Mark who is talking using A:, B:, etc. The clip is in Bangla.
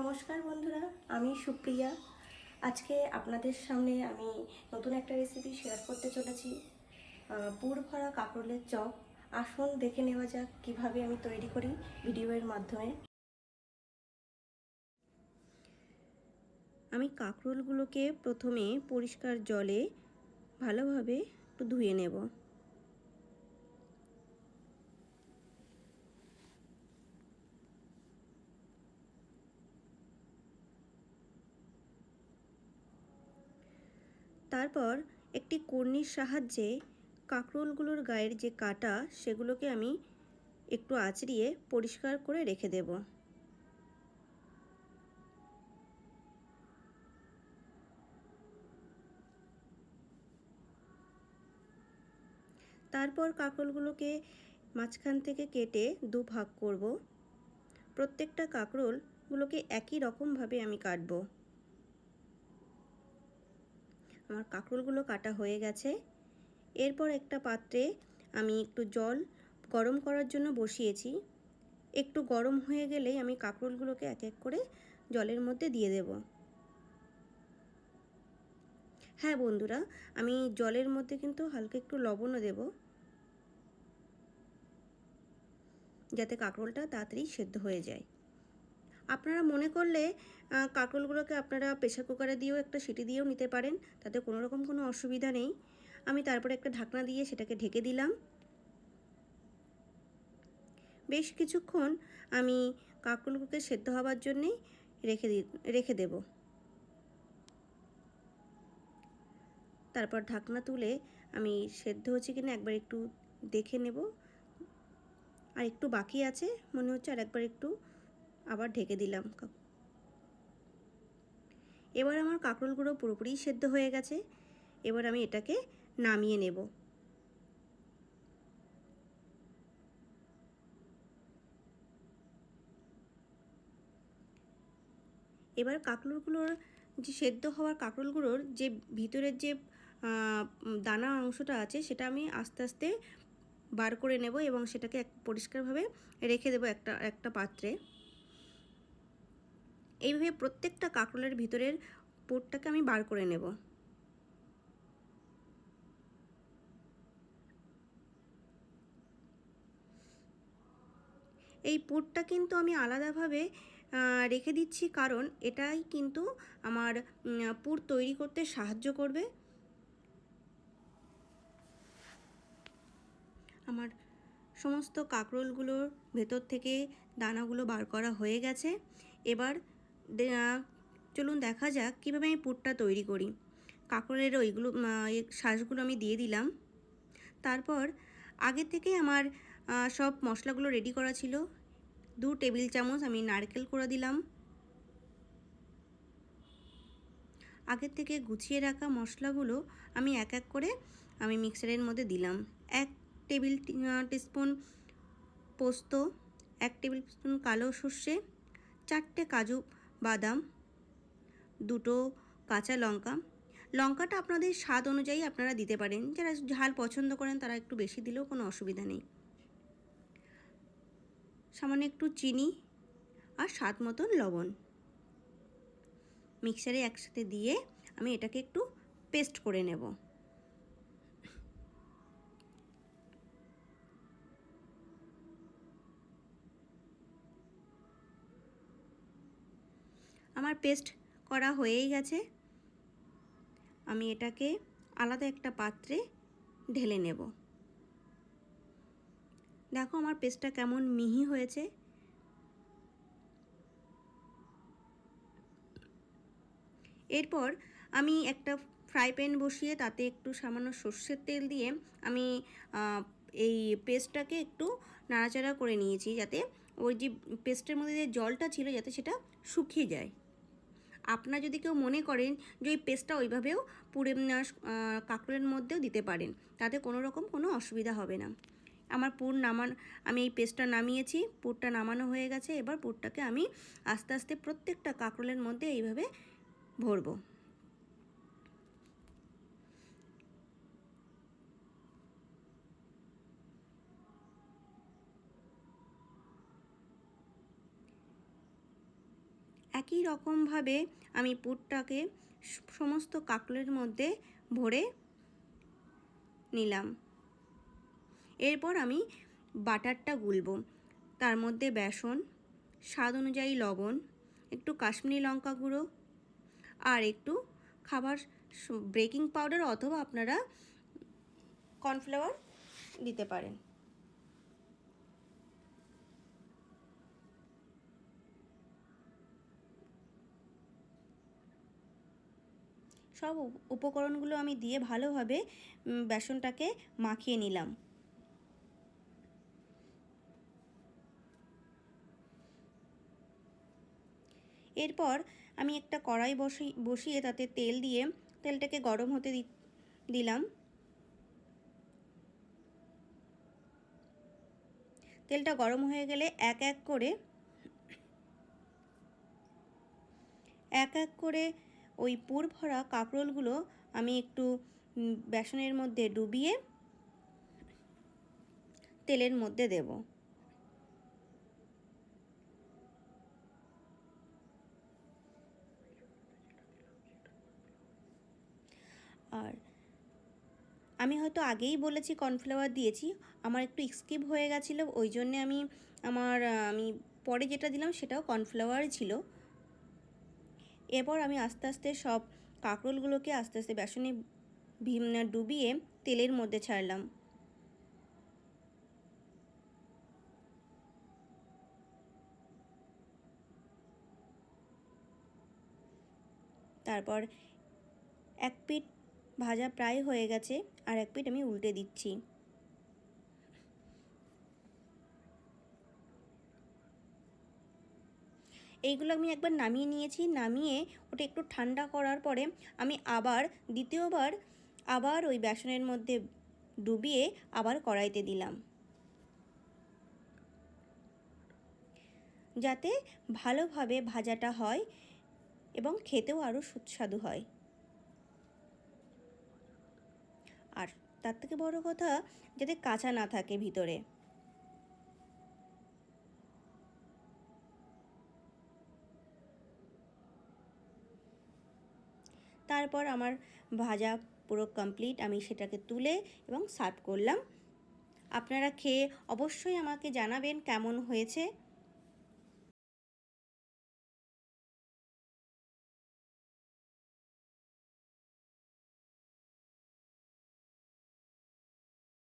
A: নমস্কার বন্ধুরা, আমি সুপ্রিয়া। আজকে আপনাদের সামনে আমি নতুন একটা রেসিপি শেয়ার করতে চলেছি। পুর ভরা কাঁকরোলের চপ। আসুন দেখে নেওয়া যাক কীভাবে আমি তৈরি করি ভিডিওর মাধ্যমে।
B: আমি কাঁকরোলগুলোকে প্রথমে পরিষ্কার জলে ভালোভাবে একটু ধুয়ে নেব। তারপর একটি কর্নির সাহায্যে কাঁকরোলগুলোর গায়ের যে কাটা, সেগুলোকে আমি একটু আঁচড়িয়ে পরিষ্কার করে রেখে দেবো। তারপর কাঁকরোলগুলোকে মাঝখান থেকে কেটে দু ভাগ করব। প্রত্যেকটা কাঁকরোলগুলোকে একই রকমভাবে আমি কাটবো। আমার কাঁকরোলগুলো কাটা হয়ে গেছে। এরপর একটা পাত্রে আমি একটু জল গরম করার জন্য বসিয়েছি। একটু গরম হয়ে গেলেই আমি কাঁকরোলগুলোকে এক এক করে জলের মধ্যে দিয়ে দেব। হ্যাঁ বন্ধুরা, আমি জলের মধ্যে কিন্তু হালকা একটু লবণও দেব। যাতে কাঁকরোলটা তাড়াতাড়ি সেদ্ধ হয়ে যায়। আপনারা মনে করলে আহ, কাঁকরোলগুলোকে আপনারা প্রেশার কুকারে দিয়েও একটা সিটি দিয়েও নিতে পারেন তাতে কোনো রকম কোনো অসুবিধা নেই। আমি তারপরে একটা ঢাকনা দিয়ে সেটাকে ঢেকে দিলাম। বেশ কিছুক্ষণ আমি কাঁকরোলগুলোকে সেদ্ধ হওয়ার জন্যেই রেখে দি রেখে দেব। তারপর ঢাকনা তুলে আমি সেদ্ধ হচ্ছে কিনা একবার একটু দেখে নেব। আর একটু বাকি আছে মনে হচ্ছে আর একবার একটু আবার ঢেকে দিলাম। এবার আমার কাঁকরোলগুলো পুরোপুরি সেদ্ধ হয়ে গেছে। এবার আমি এটাকে নামিয়ে নেব। এবার কাঁকরোলগুলোর যে সেদ্ধ হওয়ার কাঁকরোলগুলোর যে ভিতরের যে দানা অংশটা আছে, সেটা আমি আস্তে আস্তে বার করে নেব এবং সেটাকে এক, পরিষ্কারভাবে রেখে দেবো একটা একটা পাত্রে। এইভাবে প্রত্যেকটা কাঁকরোলের ভিতরের পুরটাকে আমি বার করে নেব। এই পুরটা কিন্তু আমি আলাদাভাবে রেখে দিচ্ছি কারণ এটাই কিন্তু আমার পুর তৈরি করতে সাহায্য করবে। আমার সমস্ত কাঁকরোলগুলোর ভেতর থেকে দানাগুলো বার করা হয়ে গেছে। এবার চলুন দেখা যাক কীভাবে আমি পুরটা তৈরি করি। কাঁকরোলের ওইগুলো শ্বাসগুলো আমি দিয়ে দিলাম। তারপর আগে থেকে আমার সব মশলাগুলো রেডি করা ছিল। দু টেবিল চামচ আমি নারকেল করে দিলাম। আগের থেকে গুছিয়ে রাখা মশলাগুলো আমি এক এক করে আমি মিক্সারের মধ্যে দিলাম। এক টেবিল টিস্পুন পোস্ত, এক টেবিল স্পুন কালো সর্ষে, চারটে কাজু বাদাম, দুটো কাঁচা লঙ্কা। লঙ্কাটা আপনাদের স্বাদ অনুযায়ী আপনারা দিতে পারেন। যারা ঝাল পছন্দ করেন তারা একটু বেশি দিলেও কোনো অসুবিধা নেই। সামান্য একটু চিনি আর স্বাদ মতন লবণ। মিক্সারে একসাথে দিয়ে আমি এটাকে একটু পেস্ট করে নেব। আমার পেস্ট করা হয়েই গেছে। আমি এটাকে আলাদা একটা পাত্রে ঢেলে নেব। দেখো আমার পেস্টটা কেমন মিহি হয়েছে। এরপর আমি একটা ফ্রাই প্যান বসিয়ে তাতে একটু সামান্য সর্ষের তেল দিয়ে আমি এই পেস্টটাকে একটু নাড়াচাড়া করে নিয়েছি যাতে ওই যে পেস্টের মধ্যে যে জলটা ছিল যাতে সেটা শুকিয়ে যায়। আপনারা যদি কেউ মনে করেন যে ওই পেস্টটা ওইভাবেও পুরে কাঁকড়ের মধ্যেও দিতে পারেন, তাতে কোনো রকম কোনো অসুবিধা হবে না। আমার পুর নামান, আমি এই পেস্টটা নামিয়েছি, পুরটা নামানো হয়ে গেছে, এবার পুরটাকে আমি আস্তে আস্তে প্রত্যেকটা কাঁকরোলের মধ্যে এইভাবে ভরবো। একই রকমভাবে আমি পুরটাকে সমস্ত কাকলের মধ্যে ভরে নিলাম। এরপর আমি বাটারটা গুলব। তার মধ্যে বেসন, স্বাদ অনুযায়ী লবণ, একটু কাশ্মীরি লঙ্কা গুঁড়ো আর একটু খাবার ব্রেকিং পাউডার অথবা আপনারা কর্নফ্লাওয়ার দিতে পারেন। সব উপকরণগুলো আমি দিয়ে ভালোভাবে বেসনটাকে মাখিয়ে নিলাম। এরপর আমি একটা কড়াই বসি, বসিয়ে তাতে তেল দিয়ে তেলটাকে গরম হতে দিলাম। তেলটা গরম হয়ে গেলে এক এক করে, এক এক করে ওই পুর ভরা কাঁকরোলগুলো আমি একটু বেসনের মধ্যে ডুবিয়ে তেলের মধ্যে দেব। আর আমি হয়তো আগেই বলেছি কর্নফ্লাওয়ার দিয়েছি, আমার একটু স্কিপ হয়ে গেছিল, ওই জন্যে আমি আমার আমি পরে যেটা দিলাম সেটাও কর্নফ্লাওয়ারই ছিল। এরপর আমি আস্তে আস্তে সব কাঁকরোলগুলোকে আস্তে আস্তে বেসনে ডুবিয়ে তেলের মধ্যে ছাড়লাম। তারপর এক পিঠ ভাজা প্রায় হয়ে গেছে, আর এক পিঠ আমি উল্টে দিচ্ছি। এইগুলো আমি একবার নামিয়ে নিয়েছি। নামিয়ে ওটা একটু ঠান্ডা করার পরে আমি আবার দ্বিতীয়বার আবার ওই বেসনের মধ্যে ডুবিয়ে আবার কড়াইতে দিলাম। যাতে ভালোভাবে ভাজাটা হয় এবং খেতেও আরও সুস্বাদু হয়। আর তার থেকে বড় কথা, যাতে কাঁচা না থাকে ভিতরে। তারপর আমার ভাজা পুরো কমপ্লিট আমি সেটাকে তুলে এবং সার্ভ করলাম। আপনারা খেয়ে অবশ্যই আমাকে জানাবেন কেমন হয়েছে।